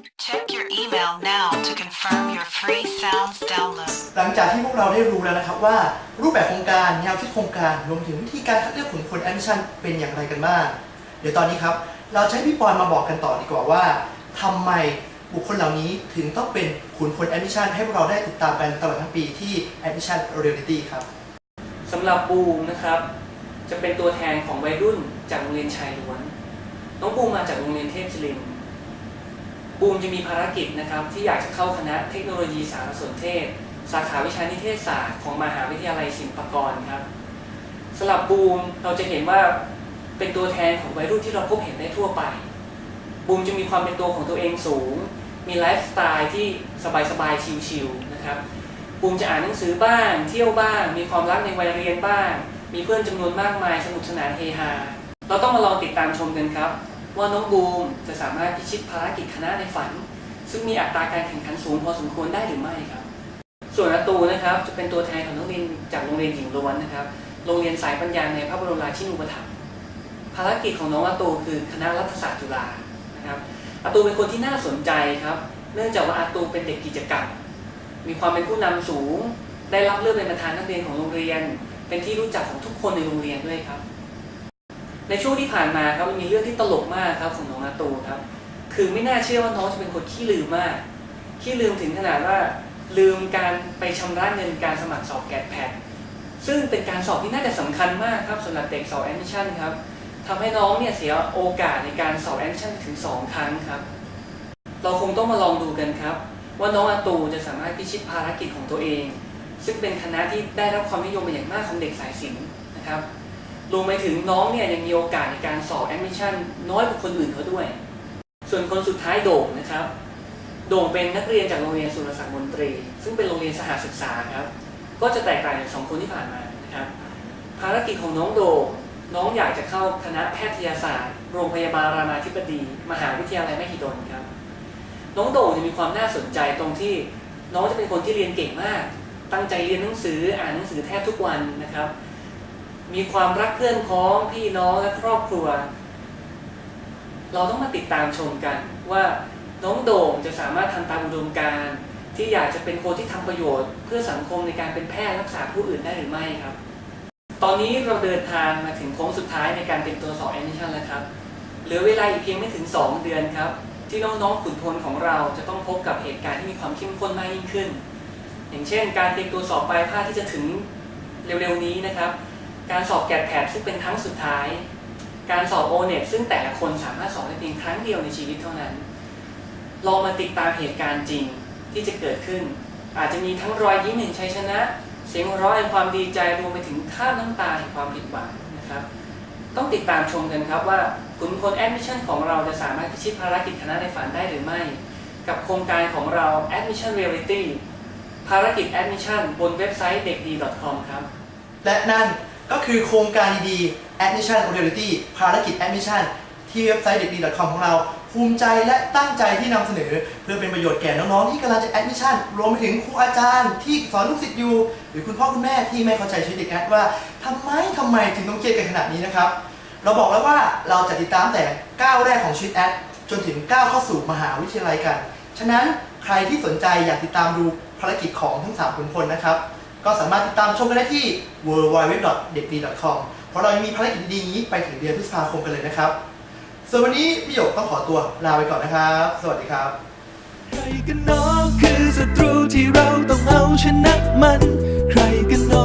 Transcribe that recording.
Check your email now to confirm your free sounds download. หลังจากที่พวกเราได้รู้แล้วนะครับว่า รูปแบบโครงการแนวคิดโครงการรวมถึงวิธีการคัดเลือกขุนพลแอดมิชชั่นเป็นอย่างไรกันบ้าง เดี๋ยวตอนนี้ครับ เราจะให้พี่ปอนมาบอกกันต่อดีกว่าว่าทำไมบุคคลเหล่านี้ถึงต้องเป็นขุนพลแอดมิชชั่นให้พวกเราได้ติดตามกันตลอดทั้งปีที่ Admission Reality ครับสำหรับบูมนะครับ จะเป็นตัวแทนของวัยรุ่นจากโรงเรียนชายล้วน น้องบูมมาจากโรงเรียนเทพศิรินทร์ บูมจะมีภารกิจนะครับที่อยากจะเข้าคณะเทคโนโลยีสารสนเทศ สาขาวิชานิเทศศาสตร์ของมหาวิทยาลัยศิลปากรครับสำหรับบูมเราจะเห็นว่าเป็นตัวแทนของวัยรุ่นที่เราพบเห็นได้ทั่วไป บูมจะมีความเป็นตัวของตัวเองสูง มีไลฟ์สไตล์ที่สบายๆชิลๆนะครับบูมจะอ่านหนังสือบ้าง เที่ยวบ้าง มีความรักในวัยเรียนบ้าง มีเพื่อนจำนวนมากมายสนุกสนานเฮฮาเราต้องมาลองติดตามชมกันครับ ว่าน้องบูมจะสามารถพิชิตภารกิจคณะในฝัน ซึ่งมีอัตราการแข่งขันสูงพอสมควรได้หรือไม่ครับ ส่วนอาตูนะครับจะเป็นตัวแทนของนักเรียนจากโรงเรียนหญิงล้วนนะครับ โรงเรียนสายปัญญาในพระบรมราชินูปถัมภ์ภารกิจของน้องอาตูคือคณะรัฐศาสตร์จุฬานะครับอาตูเป็นคนที่น่าสนใจครับ เนื่องจากว่าอาตูเป็นเด็กกิจกรรม มีความเป็นผู้นำสูง ได้รับเลือกเป็นประธานนักเรียนของโรงเรียน เป็นที่รู้จักของทุกคนในโรงเรียนด้วยครับ ในช่วงที่ผ่านมาครับมันมีเรื่องที่ตลกมากครับของน้องอาตูครับ คือไม่น่าเชื่อว่าน้องจะเป็นคนขี้ลืมมากขี้ลืมถึงขนาดว่าลืมการไปชำระเงินการสมัครสอบแกดแพดซึ่งเป็นการสอบที่น่าจะสำคัญมากครับสำหรับเด็กสอบแอดมิชชั่นครับทำให้น้องเนี่ยเสียโอกาสในการสอบแอดมิชชั่นถึง 2 ครั้งครับ เราคงต้องมาลองดูกันครับ ว่าน้องอาตูจะสามารถพิชิตภารกิจของตัวเอง ซึ่งเป็นคณะที่ได้รับความนิยมเป็นอย่างมากของเด็กสายศิลป์นะครับ รวมไปถึงน้องเนี่ยยังมีโอกาสในการสอบแอดมิชชั่นน้อยกว่าคนอื่นเขาด้วย ส่วนคนสุดท้ายโด่งนะครับ โด่งเป็นนักเรียนจากโรงเรียนสุรศักดิ์มนตรี ซึ่งเป็นโรงเรียนสหศึกษาครับ ก็จะแตกต่างจากสองคนที่ผ่านมานะครับ ภารกิจของน้องโด่งน้องอยากจะเข้าคณะแพทยศาสตร์ โรงพยาบาลรามาธิบดี มหาวิทยาลัยมหิดลครับ น้องโด่งจะมีความน่าสนใจตรงที่ น้องจะเป็นคนที่เรียนเก่งมาก ตั้งใจเรียนหนังสืออ่านหนังสือแทบทุกวันนะครับ มีความรักเพื่อนพ้องพี่น้องและครอบครัว เราต้องมาติดตามชมกันว่าน้องโด่งจะสามารถทำตามอุดมการที่อยากจะเป็นคนที่ทำประโยชน์ เพื่อสังคมในการเป็นแพทย์รักษาผู้อื่นได้หรือไม่ครับ ตอนนี้เราเดินทางมาถึงโค้งสุดท้ายในการเตรียมตัวสอบแอดมิชันแล้วครับเหลือเวลาอีกเพียงไม่ถึง 2 เดือนครับ ที่น้องๆขุนพลของเราจะต้องพบกับเหตุการณ์ที่มีความเข้มข้นมากยิ่งขึ้น อย่างเช่น การเตรียมตัวสอบปลายภาคที่จะถึงเร็วๆนี้นะครับ การสอบแกดแพดซึ่งเป็นครั้งสุดท้าย การสอบโอเน็ซึ่งแต่ละคนสามารถสอบได้เพียงครั้งเดียวในชีวิตเท่านั้น ลองมาติดตามเหตุการณ์จริงที่จะเกิดขึ้น อาจจะมีทั้งรอยยิ้มแห่งชัยชนะ เสียงหัวเราะแห่งความดีใจรวมไปถึงข้าน้ำตาแห่งความผิดหวังนะครับต้องติดตามชมกันครับว่าขุนพลแอดมิชชั่นของเราจะสามารถพิชิตภารกิจคณะในฝันได้หรือไม่ กับโครงการของเรา Admission Reality ภารกิจ Admission บนเว็บไซต์เด็กดี .com ครับ และนั่น ก็คือโครงการดีๆ Admission Reality ภารกิจ Admission ที่เว็บไซต์เด็กดี .com ของเราภูมิใจและตั้งใจที่นำเสนอ เพื่อเป็นประโยชน์แก่น้องๆที่กำลังจะ Admission รวมไปถึงครูอาจารย์ที่สอนลูกศิษย์อยู่ หรือคุณพ่อคุณแม่ที่ไม่เข้าใจชีวิตเด็กแอดว่าทำไมทำไมถึงต้องเครียดกันขนาดนี้นะครับ เราบอกแล้วว่าเราจะติดตามแต่ก้าวแรกของชีวิตแอดจนถึงก้าวเข้าสู่มหาวิทยาลัยกัน ฉะนั้นใครที่สนใจอยากติดตามดูภารกิจของทั้งสามขุนพลนะครับ ก็สามารถติดตามชมกันได้ที่ w w w d e t d c o m เพราะเรายังมีภารกิจดีๆนี้ไปถึงเดือนพฤษภาคมกันเลยนะครับ ส่วนวันนี้พี่หยกต้องขอตัวลาไปก่อนนะครับ สวัสดีครับ ใครกันเนอคือศัตรูที่เราต้องเอาชนะมัน ใครกันเนอ